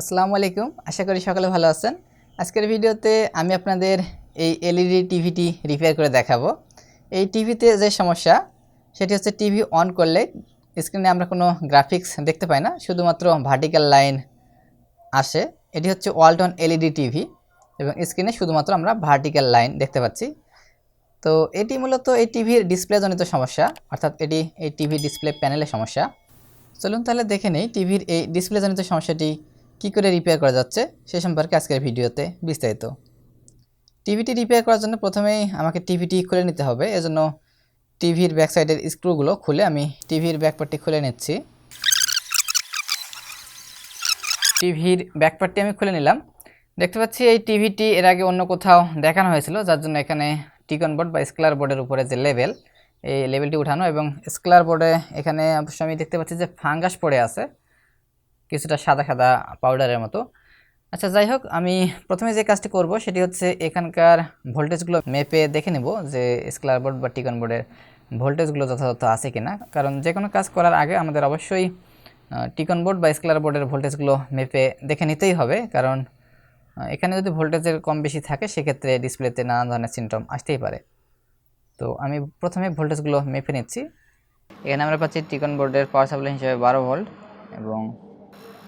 আসসালামু আলাইকুম। আশা করি সকালে ভালো আছেন। আজকের ভিডিওতে আমি আপনাদের এই এলইডি টিভিটি রিপেয়ার করে দেখাবো। এই টিভিতে যে সমস্যা, সেটি হচ্ছে টিভি অন করলে স্ক্রিনে আমরা কোনো গ্রাফিক্স দেখতে পাই না। শুধুমাত্র ভার্টিক্যাল লাইন আসে। এটি হচ্ছে ওয়ালটন এলইডি টিভি এবং স্ক্রিনে শুধুমাত্র আমরা ভার্টিক্যাল লাইন দেখতে পাচ্ছি। তো এটি মূলত এই টিভির ডিসপ্লে জনিত সমস্যা, অর্থাৎ এটি এই টিভি ডিসপ্লে প্যানেলের সমস্যা। চলুন তাহলে দেখে নেই, টিভির এই ডিসপ্লে জনিত সমস্যাটি কী করে রিপেয়ার করা যাচ্ছে সে সম্পর্কে আজকের ভিডিওতে বিস্তারিত। টিভিটি রিপেয়ার করার জন্য প্রথমেই আমাকে টিভিটি খুলে নিতে হবে। এজন্য টিভির ব্যাক সাইডের স্ক্রুগুলো খুলে আমি টিভির ব্যাকপার্টটি খুলে নিচ্ছি। টিভির ব্যাকপার্টটি আমি খুলে নিলাম। দেখতে পাচ্ছি এই টিভিটি এর আগে অন্য কোথাও দেখানো হয়েছিল, যার জন্য এখানে টিকন বোর্ড বা স্কেলার বোর্ডের উপরে যে লেভেল এই লেভেলটি উঠানো এবং স্কেলার বোর্ডে এখানে অবশ্য আমি দেখতে পাচ্ছি যে ফাঙ্গাস পড়ে আছে। কিছুটা সাদা সাদা পাউডারের মতো। আচ্ছা যাই হোক, আমি প্রথমে যে কাজটি করব সেটি হচ্ছে এখানকার ভোল্টেজগুলো মেপে দেখে নেব যে স্কেলার বোর্ড বা টিকন বোর্ডের ভোল্টেজগুলো যথাযথ আছে কি না কারণ যে কোনো কাজ করার আগে আমাদের অবশ্যই টিকন বোর্ড বা স্কেলার বোর্ডের ভোল্টেজগুলো মেপে দেখে নিতেই হবে। কারণ এখানে যদি ভোল্টেজের কম বেশি থাকে, সেক্ষেত্রে ডিসপ্লেতে নানা ধরনের সিমটম আসতেই পারে। তো আমি প্রথমে ভোল্টেজগুলো মেপে নিচ্ছি। এখানে আমরা পাচ্ছি টিকন বোর্ডের পাওয়ার সাপ্লাই হিসেবে বারো ভোল্ট এবং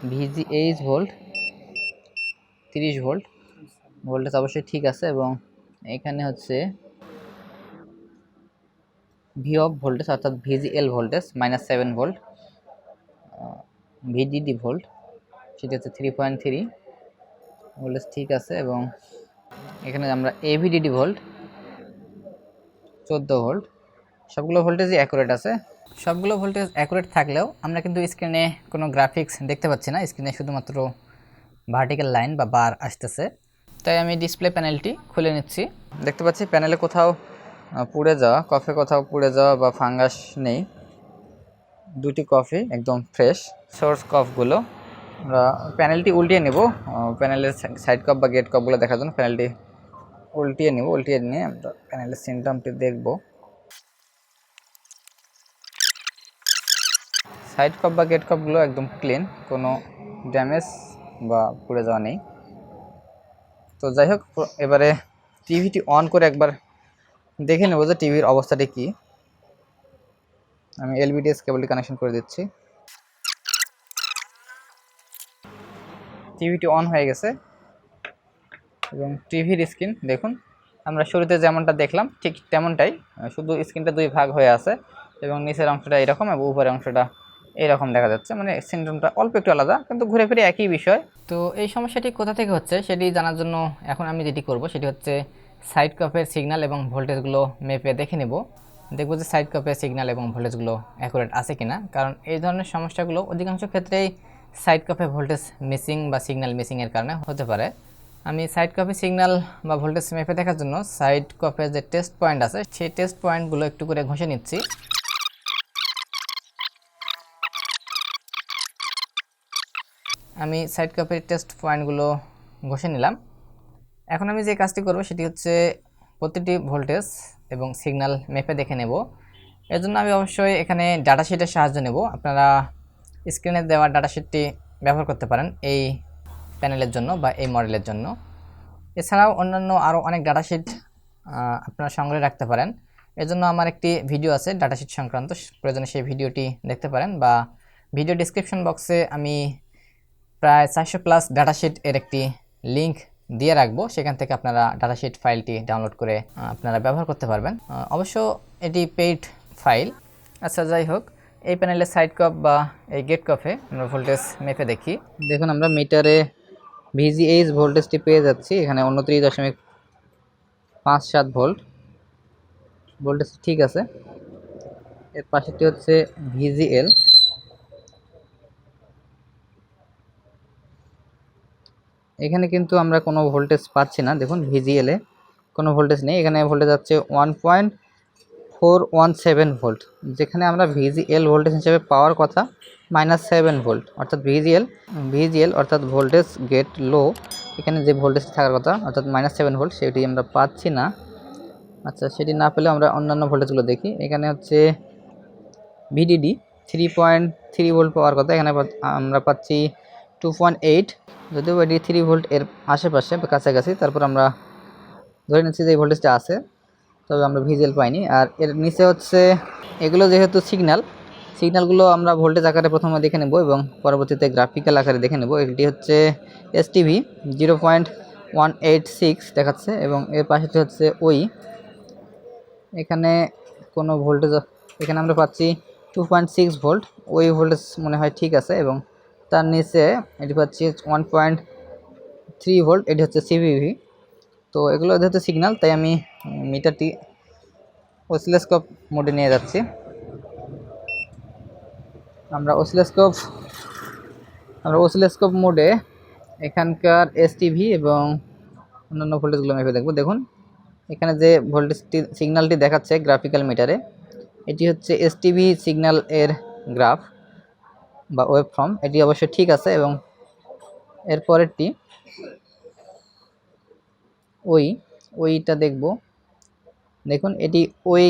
ভিজিএইচ ভোল্ট তিরিশ ভোল্ট ভোল্টেজ অবশ্যই ঠিক আছে এবং এখানে হচ্ছে ভি অফ ভোল্টেজ অর্থাৎ VGL voltage minus seven volt VDD volt সেটা হচ্ছে থ্রি পয়েন্ট থ্রি ভোল্টেজ ঠিক আছে এবং এখানে আমরা এভিডিডি ভোল্ট চোদ্দ ভোল্ট সবগুলো ভোল্টেজই অ্যাকুরেট আছে। সবগুলো ভোল্টেজ অ্যাকুরেট থাকলেও আমরা কিন্তু স্ক্রিনে কোনো গ্রাফিক্স দেখতে পাচ্ছি না। স্ক্রিনে শুধুমাত্র ভার্টিক্যাল লাইন বা বার আসতেছে। তাই আমি ডিসপ্লে প্যানেলটি খুলে নিচ্ছি। দেখতে পাচ্ছি প্যানেলে কোথাও পুড়ে যাওয়া কফে কোথাও পুড়ে যাওয়া বা ফাঙ্গাস নেই। দুটি কফি একদম ফ্রেশ সোর্স কফগুলো আমরা প্যানেলটি উল্টিয়ে নেব। প্যানেলের সাইড কপ বা গেট কপগুলো দেখার জন্য প্যানেলটি উল্টিয়ে নেব। উল্টিয়ে নিয়ে আমরা প্যানেলের সিনটামটি দেখব। সাইড কপ বা গেট কাপগুলো একদম ক্লিন, কোনো ড্যামেজ বা পুড়ে যাওয়া নেই। তো যাই হোক, এবারে টিভিটি অন করে একবার দেখে নেব যে টিভির অবস্থাটি কী। আমি এলবিডিএস কেবলটি কানেকশন করে দিচ্ছি। টিভিটি অন হয়ে গেছে এবং টিভির স্ক্রিন, দেখুন, আমরা শুরুতে যেমনটা দেখলাম, ঠিক তেমনটাই, শুধু স্ক্রিনটা দুই ভাগ হয়ে আছে এবং নিচের অংশটা এরকম এবং উপরের অংশটা এরকম দেখা যাচ্ছে। মানে সিনড্রোমটা অল্প একটু আলাদা, কিন্তু ঘুরে ফিরে একই বিষয়। তো এই সমস্যাটি কোথা থেকে হচ্ছে সেটি জানার জন্য এখন আমি যেটি করব সেটি হচ্ছে সাইড কাপের সিগন্যাল এবং ভোল্টেজগুলো মেপে দেখে নেব। দেখব যে সাইড কাপের সিগন্যাল এবং ভোল্টেজগুলো অ্যাকুরেট আছে কিনা। কারণ এই ধরনের সমস্যাগুলো অধিকাংশ ক্ষেত্রেই সাইড কাপে ভোল্টেজ মিসিং বা সিগন্যাল মিসিংয়ের কারণে হতে পারে। আমি সাইড কপে সিগন্যাল বা ভোল্টেজ মেপে দেখার জন্য সাইড কপে যে টেস্ট পয়েন্ট আছে, সেই টেস্ট পয়েন্টগুলো একটু করে ঘষে নিচ্ছি। আমি সাইড কাপের টেস্ট পয়েন্টগুলো ঘষে নিলাম। এখন আমি যে কাজটি করব সেটি হচ্ছে প্রতিটি ভোল্টেজ এবং সিগন্যাল মেপে দেখে নেব। এর জন্য আমি অবশ্যই এখানে ডাটা শিটের সাহায্য নেব। আপনারা স্ক্রিনে দেওয়া ডাটা শিটটি ব্যবহার করতে পারেন এই প্যানেলের জন্য বা এই মডেলের জন্য। এছাড়াও অন্যান্য আরও অনেক ডাটা শিট আপনারা সংগ্রহে রাখতে পারেন। এজন্য আমার একটি ভিডিও আছে ডাটা শিট সংক্রান্ত। প্রয়োজনে সেই ভিডিওটি দেখতে পারেন বা ভিডিও ডিসক্রিপশন বক্সে আমি প্রায় চারশো প্লাস ডাটাশিট এর একটি লিংক দিয়ে রাখব। সেখান থেকে আপনারা ডাটাশিট ফাইলটি ডাউনলোড করে আপনারা ব্যবহার করতে পারবেন। অবশ্য এটি পেইড ফাইল আচ্ছা যাই হোক, এই প্যানেলের সাইড কাপ বা এই গেট কাপে আমরা ভোল্টেজ মেপে দেখি। দেখুন, আমরা মিটারে ভিজিএইচ ভোল্টেজটি পেয়ে যাচ্ছি। এখানে উনত্রিশ দশমিক পাঁচ সাত ভোল্ট ভোল্টেজ ঠিক আছে। এর পাশেরটি হচ্ছে ভিজিএল এখানে কিন্তু আমরা কোনো ভোল্টেজ পাচ্ছি না। দেখুন ভিজিএলে কোনো ভোল্টেজ নেই। এখানে ভোল্টেজ যাচ্ছে one point four one seven volt যেখানে আমরা ভিজিএল ভোল্টেজ হিসেবে পাওয়ার কথা মাইনাস সেভেন ভোল্ট অর্থাৎ ভিজিএল ভিজিএল অর্থাৎ ভোল্টেজ গেট লো এখানে যে ভোল্টেজ থাকার কথা, অর্থাৎ মাইনাস সেভেন ভোল্ট সেটি আমরা পাচ্ছি না। আচ্ছা সেটি না পেলে আমরা অন্যান্য ভোল্টেজগুলো দেখি। এখানে হচ্ছে VDD three point three volt power কথা। এখানে আমরা পাচ্ছি টু পয়েন্ট এইট যদিও এটি থ্রি ভোল্ট এর আশেপাশে কাছাকাছি, তারপর আমরা ধরে নিচ্ছি যে এই ভোল্টেজটা আছে, তবে আমরা ভিজুয়াল পাইনি। আর এর নিচে হচ্ছে, এগুলো যেহেতু সিগনাল সিগনালগুলো আমরা ভোল্টেজ আকারে প্রথমে দেখে নেব এবং পরবর্তীতে গ্রাফিক্যাল আকারে দেখে নেব। এটি হচ্ছে STV zero point one eight six দেখাচ্ছে এবং এর পাশেটি হচ্ছে ওই। এখানে কোনো ভোল্টেজ এখানে আমরা পাচ্ছি টু পয়েন্ট সিক্স ভোল্ট ওই ভোল্টেজ মনে হয় ঠিক আছে এবং তার নিচে এটি পাচ্ছি ওয়ান পয়েন্ট থ্রি ভোল্ট এটি হচ্ছে সিভিভি তো এগুলো যেহেতু সিগন্যাল তাই আমি মিটারটি অসিলোস্কোপ মোডে নিয়ে যাচ্ছি। আমরা অসিলোস্কোপ আমরা অসিলোস্কোপ মোডে এখানকার এসটিভি এবং অন্যান্য ভোল্টেজগুলো মেপে দেখব। দেখুন, এখানে যে ভোল্টেজটি সিগন্যালটি দেখাচ্ছে গ্রাফিক্যাল মিটারে এটি হচ্ছে এসটিভি সিগন্যাল এর গ্রাফ বা ওয়েব ফর্ম এটি অবশ্যই ঠিক আছে এবং এর পরেরটি, ওই, ওইটা দেখব। দেখুন, এটি ওই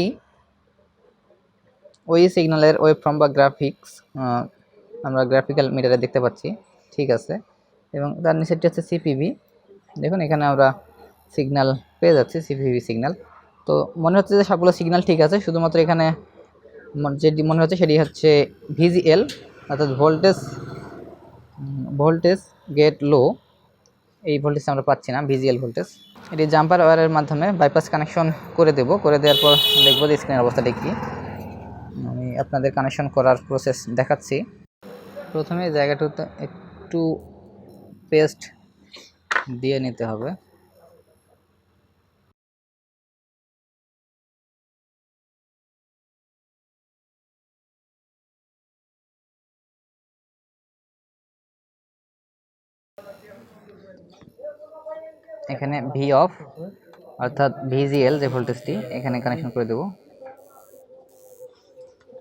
ওই সিগন্যালের ওয়েব ফর্ম বা গ্রাফিক্স আমরা গ্রাফিক্যাল মিটারে দেখতে পাচ্ছি। ঠিক আছে। এবং তার নিচেরটি হচ্ছে সিপিভি দেখুন, এখানে আমরা সিগন্যাল পেয়ে যাচ্ছি সিপিভি সিগন্যাল তো মনে হচ্ছে যে সবগুলো সিগন্যাল ঠিক আছে, শুধুমাত্র এখানে যেটি মনে হচ্ছে সেটি হচ্ছে ভিজিএল অর্থাৎ ভোল্টেজ ভোল্টেজ গেট লো এই ভোল্টেজ আমরা পাচ্ছি না ভিজিএল ভোল্টেজ এটি জাম্পার ওয়্যারের মাধ্যমে বাইপাস কানেকশন করে দেব। করে দেওয়ার পর দেখব যে স্ক্রিনের অবস্থাটা কী। আমি আপনাদের কানেকশন করার প্রসেস দেখাচ্ছি। প্রথমে জায়গাটাতে একটু পেস্ট দিয়ে নিতে হবে। এখানে ভি অফ অর্থাৎ ভিজিএল যে ভোল্টেজটি এখানে কানেকশন করে দেব।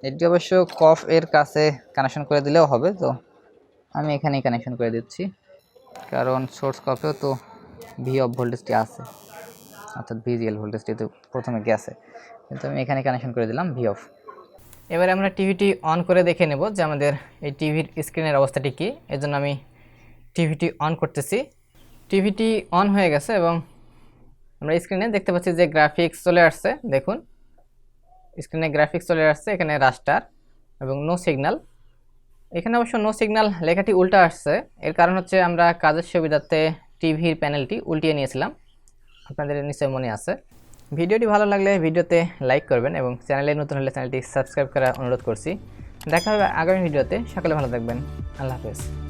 এটি অবশ্য কফ এর কাছে কানেকশন করে দিলেও হবে, তো আমি এখানেই কানেকশন করে দিচ্ছি। কারণ সোর্স কফেও তো ভি অফ ভোল্টেজটি আছে, অর্থাৎ ভিজিএল ভোল্টেজটি তো প্রথমে গেছে। কিন্তু আমি এখানে কানেকশন করে দিলাম ভি অফ এবারে আমরা টিভিটি অন করে দেখে নেব যে আমাদের এই টিভির স্ক্রিনের অবস্থাটি কী। এর জন্য আমি টিভিটি অন করতেছি। টিভিটি অন হয়ে গেছে এবং আমরা স্ক্রিনে দেখতে পাচ্ছি যে গ্রাফিক্স চলে আসছে, দেখুন। স্ক্রিনে গ্রাফিক্স চলে আসছে, এখানে রাস্টার এবং নো সিগন্যাল এখানে অবশ্য নো সিগন্যাল লেখাটি উল্টা আসছে, এর কারণ হচ্ছে আমরা কাজের সুবিধার্থে টিভির প্যানেলটি উল্টিয়ে নিয়েছিলাম। আপনাদের নিশ্চয় মনে আছে। ভিডিওটি ভালো লাগলে ভিডিওতে লাইক করবেন এবং চ্যানেলে নতুন হলে চ্যানেলটি সাবস্ক্রাইব করার অনুরোধ করছি। দেখা হবে আগামী ভিডিওতে, সকালে ভালো থাকবেন। আল্লাহ হাফেজ।